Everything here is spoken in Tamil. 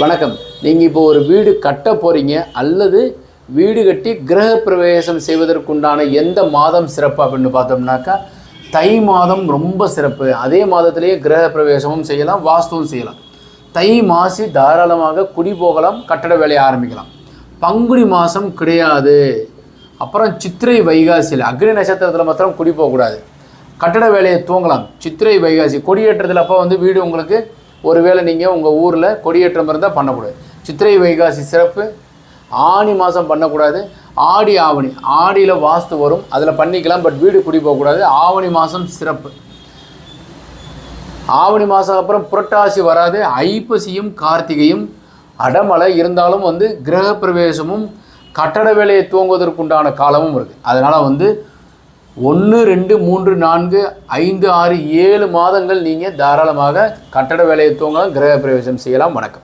வணக்கம். நீங்கள் இப்போ ஒரு வீடு கட்ட போகிறீங்க அல்லது வீடு கட்டி கிரக பிரவேசம் செய்வதற்குண்டான எந்த மாதம் சிறப்பு அப்படின்னு பார்த்தோம்னாக்கா தை மாதம் ரொம்ப சிறப்பு. அதே மாதத்திலேயே கிரக பிரவேசமும் செய்யலாம் வாஸ்துவும் செய்யலாம். தை மாசி தாராளமாக குடி போகலாம் கட்டட வேலையை ஆரம்பிக்கலாம். பங்குனி மாதம் கிடையாது. அப்புறம் சித்திரை வைகாசியில் அக்னி நட்சத்திரத்தில் மாத்திரம் குடி போகக்கூடாது. கட்டட வேலையை தூங்கலாம். சித்திரை வைகாசி கொடியேற்றத்தில் அப்போ வந்து வீடு உங்களுக்கு ஒருவேளை நீங்கள் உங்கள் ஊரில் கொடியேற்றம் இருந்தால் பண்ணக்கூடாது சித்திரை வைகாசி சிறப்பு ஆணி மாதம் பண்ணக்கூடாது. ஆடி ஆவணி. ஆடியில் வாஸ்து வரும் அதில் பண்ணிக்கலாம் பட் வீடு குடி போகக்கூடாது. ஆவணி மாதம் சிறப்பு. ஆவணி மாதம் அப்புறம் புரட்டாசி வராது. ஐப்பசியும் கார்த்திகையும் அடமலை இருந்தாலும் வந்து கிரக பிரவேசமும் கட்டட வேலையை துவங்குவதற்குண்டான காலமும் இருக்குது அதனால் வந்து ஒன்று ரெண்டு மூன்று நான்கு ஐந்து ஆறு ஏழு மாதங்கள் நீங்கள் தாராளமாக கட்டட வேலையை தூங்கலாம் கிரக பிரவேசம் செய்யலாம். வணக்கம்.